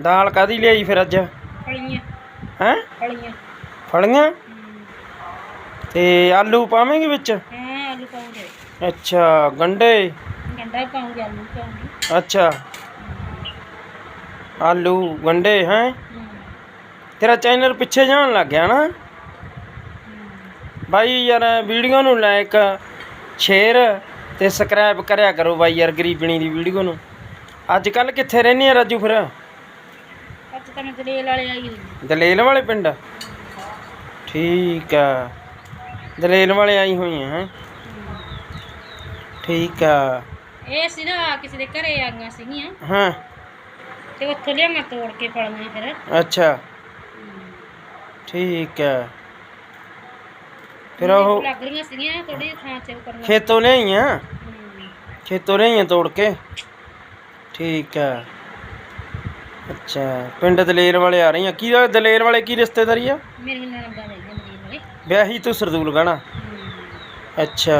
ਦਾਲ ਕਾਦੀ ਲਿਆਈ ਫਿਰ ਅੱਜ? ਫਲੀਆਂ। ਹੈ? ਫਲੀਆਂ। ਤੇ ਆਲੂ ਪਾਵੇਂਗੇ ਵਿੱਚ? ਹਾਂ ਆਲੂ ਪਾਉਂਗੇ ਅੱਛਾ ਗੰਡੇ? ਗੰਡਾ ਪਾਉਂਗੇ ਆਲੂ ਪਾਉਂਗੇ। ਅੱਛਾ। ਆਲੂ ਗੰਡੇ ਹੈ? ਤੇਰਾ ਚੈਨਲ ਪਿੱਛੇ ਜਾਣ ਲੱਗ ਗਿਆ ਨਾ। ਬਾਈ ਯਾਰ ਵੀਡੀਓ ਨੂੰ ਲਾਈਕ ਸ਼ੇਅਰ ਤੇ ਸਬਸਕ੍ਰਾਈਬ ਕਰਿਆ ਕਰੋ ਬਾਈ ਯਾਰ ਗਰੀਬਣੀ ਦੀ ਵੀਡੀਓ ਨੂੰ। ਅੱਜ ਕੱਲ ਕਿੱਥੇ ਰਹਿੰਦੀ ਆ ਰਾਜੂ ਫਿਰ? ਅੱਜ ਤਾਂ ਮੈਂ ਦਲੇਲ ਵਾਲੇ ਆਈ ਹੋਈ ਹਾਂ। ਦਲੇਲ ਵਾਲੇ ਪਿੰਡ? ਠੀਕ ਆ। ਦਲੇਲ ਵਾਲੇ ਆਈ ਹੋਈ ਹੈ? ਹਮ, ਠੀਕ ਆ। ਇਹ ਸੀ ਨਾ ਕਿਸੇ ਦੇ ਘਰੇ ਆਈਆਂ ਸੀਗੀਆਂ। ਹਾਂ। ਤੇ ਉੱਥੋਂ ਲਿਆਂਗਾ ਤੋੜ ਕੇ ਫਲੀਆਂ ਫਿਰ। ਅੱਛਾ। ਹਮ, ਠੀਕ ਆ। ਫਿਰ ਉਹ ਲੱਗ ਰਹੀਆਂ ਸੀਗੀਆਂ ਥੋੜੀ ਥਾਂ ਚ ਉਹ ਕਰਨਾ। ਖੇਤੋਂ ਲਿਆਈਆਂ? ਹਮ, ਖੇਤੋਂ ਲਿਆਈਆਂ ਤੋੜ ਕੇ? ਠੀਕ ਆ। ਅੱਛਾ ਪਿੰਡ ਦਲੇਰ ਵਾਲੇ ਆ ਰਹੀਆਂ। ਕੀ ਦਲੇਰ ਵਾਲੇ ਕੀ ਰਿਸ਼ਤੇਦਾਰੀ ਆ? ਮੇਰੀ ਨਣਦਾਂ ਨੇ ਜੰਦੀ ਵਾਲੇ। ਵਿਆਹੀ ਤੂੰ ਸਰਦੂਲ ਗਾਣਾ? ਅੱਛਾ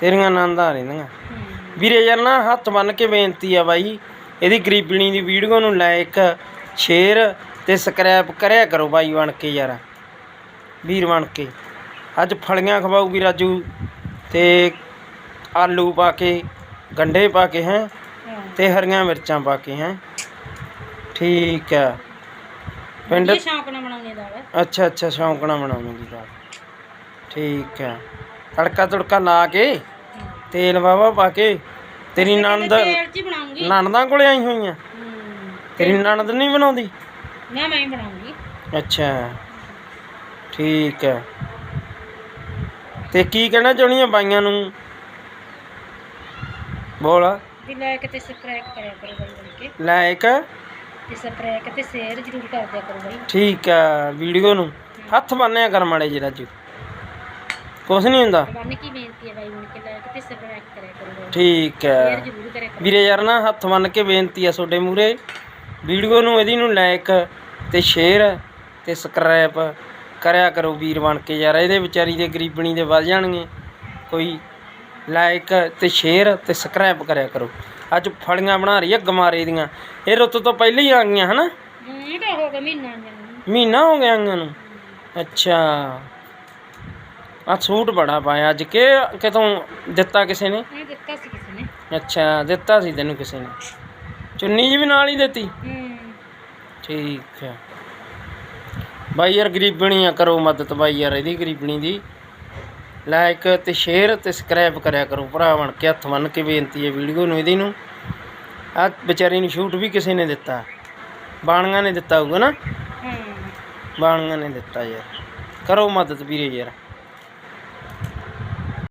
ਤੇਰੀਆਂ ਨੰਦਾਂ ਰਹਿੰਦੀਆਂ। ਵੀਰੇ ਯਾਰ ਨਾ ਹੱਥ ਬੰਨ ਕੇ ਬੇਨਤੀ ਆ ਬਾਈ ਇਹਦੀ ਗਰੀਬਣੀ ਦੀ ਵੀਡੀਓ ਨੂੰ ਲਾਈਕ ਸ਼ੇਅਰ ਤੇ ਸਬਸਕ੍ਰਾਈਬ ਕਰਿਆ ਕਰੋ ਬਾਈ ਬਣ ਕੇ ਯਾਰ। ਵੀਰ ਬਣ ਕੇ। ਅੱਜ ਫਲੀਆਂ ਖਵਾਊਗੀ ਰਾਜੂ ਤੇ ਆਲੂ ਪਾ ਕੇ ਗੰਢੇ ਪਾ ਕੇ ਹਾਂ। ਤੇ ਹਰੀਆਂ ਮਿਰਚਾਂ ਪਾ ਕੇ ਹੈ। ਠੀਕ ਆ। ਪਿੰਡ ਇਹ ਸ਼ੌਂਕ ਨਾਲ ਬਣਾਉਣੀ ਦਾਲ। ਅੱਛਾ ਅੱਛਾ ਸ਼ੌਂਕ ਨਾਲ ਬਣਾਉਣੀ ਦਾਲ। ਠੀਕ ਆ। ਤੜਕਾ ਤੁੜਕਾ ਲਾ ਕੇ ਤੇਲ ਵਾਵਾ ਪਾ ਕੇ ਤੇਰੀ ਨਣਦ ਤੇਲ ਚ ਹੀ ਬਣਾਉਂਗੀ। ਨਣਦਾਂ ਕੋਲੇ ਆਈ ਹੋਈਆਂ ਤੇਰੀ ਨਣਦ ਨਹੀਂ ਬਣਾਉਂਦੀ? ਨਾ ਮੈਂ ਹੀ ਬਣਾਉਂਗੀ। ਅੱਛਾ। ਠੀਕ ਹੈ ਤੇ ਕੀ ਕਹਿਣਾ ਚਾਹੁੰਦੀ ਆ ਬਾਈਆਂ ਨੂੰ? ਬੋਲ। ਵੀ ਲੈ ਕੇ ਤੇ ਸਬਸਕ੍ਰਾਈਬ ਕਰਿਆ ਕਰੋ ਬਣ ਕੇ ਲਾਇਕ ਤੇ ਸਬਸਕ੍ਰਾਈਬ ਤੇ ਸ਼ੇਅਰ ਜ਼ਰੂਰ ਕਰ ਦਿਆ ਕਰੋ ਬਾਈ। ਠੀਕ ਆ ਵੀਡੀਓ ਨੂੰ। ਹੱਥ ਬੰਨਿਆ ਕਰ ਮਾੜੇ ਜੀ ਰਾਜੂ। ਕੁਛ ਨਹੀਂ ਹੁੰਦਾ। ਬੰਨ ਕੀ ਬੇਨਤੀ ਹੈ ਬਾਈ ਬਣ ਕੇ ਲੈ ਕੇ ਤੇ ਸਬਸਕ੍ਰਾਈਬ ਕਰਿਆ ਕਰੋ ਬਾਈ। ਠੀਕ ਸ਼ੇਅਰ ਹੈ ਜ਼ਰੂਰ ਕਰਿਆ ਕਰੋ। ਵੀਰੇ ਯਾਰ ਨਾ ਹੱਥ ਬੰਨ ਕੇ ਬੇਨਤੀ ਆ ਤੁਹਾਡੇ ਮੂਰੇ ਵੀਡੀਓ ਨੂੰ ਇਹਦੀ ਨੂੰ ਲਾਇਕ ਤੇ ਸ਼ੇਅਰ ਤੇ ਸਬਸਕ੍ਰਾਈਬ ਕਰਿਆ ਕਰੋ ਵੀਰ ਬਣ ਕੇ ਯਾਰ। ਇਹਦੇ ਵਿਚਾਰੀ ਦੇ ਗਰੀਬਣੀ ਦੇ ਵੱਧ ਜਾਣਗੇ। ਕੋਈ ਲਾਇਕ ਤੇ ਸ਼ੇਅਰ ਤੇ ਸਬਸਕ੍ਰਾਈਬ ਕਰਿਆ ਕਰੋ। ਅੱਜ ਫਲੀਆਂ ਬਣਾ ਰਹੀ ਆ ਗਮਾਰੇ ਦੀਆਂ। ਇਹ ਰੁੱਤ ਤੋਂ ਪਹਿਲਾਂ ਹੀ ਆ ਗਈਆਂ ਹਨਾ? ਇਹ ਤਾਂ ਹੋ ਗਿਆ ਮਹੀਨਾ ਜਾਨੂੰ ਮਹੀਨਾ ਹੋ ਗਿਆ ਆਈਆਂ ਨੂੰ। ਅੱਛਾ। ਆ ਸੂਟ ਬੜਾ ਪਾਇਆ ਅੱਜ। ਕਿ ਕਿਤੋਂ ਦਿੱਤਾ ਕਿਸੇ ਨੇ? ਇਹ ਦਿੱਤਾ ਸੀ ਕਿਸੇ ਨੇ। ਅੱਛਾ ਦਿੱਤਾ ਸੀ ਤੈਨੂੰ ਕਿਸੇ ਨੇ। ਚੁੰਨੀ ਜੀ ਵੀ ਨਾਲ ਹੀ ਦਿੱਤੀ? ਹੂੰ। ਠੀਕ ਹੈ ਬਾਈ ਯਾਰ ਗਰੀਬਣੀ ਆ ਕਰੋ ਮਦਦ ਬਾਈ ਯਾਰ ਇਹਦੀ ਗਰੀਬਣੀ ਦੀ। ਲਾਈਕ ਤੇ ਸ਼ੇਅਰ ਤੇ ਸਬਸਕ੍ਰਾਈਬ ਕਰਿਆ ਕਰੋ ਭਰਾ ਬਣ ਕੇ ਹੱਥ ਬੰਨ ਕੇ ਬੇਨਤੀ ਹੈ ਵੀਡੀਓ ਨੂੰ ਇਹਦੀ ਨੂੰ। ਆ ਵਿਚਾਰੀ ਨੂੰ ਸ਼ੂਟ ਵੀ ਕਿਸੇ ਨੇ ਦਿੱਤਾ। ਬਾਣੀਆਂ ਨੇ ਦਿੱਤਾ ਹੋਊਗਾ ਨਾ? ਹਾਂ। ਬਾਣੀਆਂ ਨੇ ਦਿੱਤਾ ਯਾਰ। ਕਰੋ ਮਦਦ ਵੀਰੇ ਯਾਰ।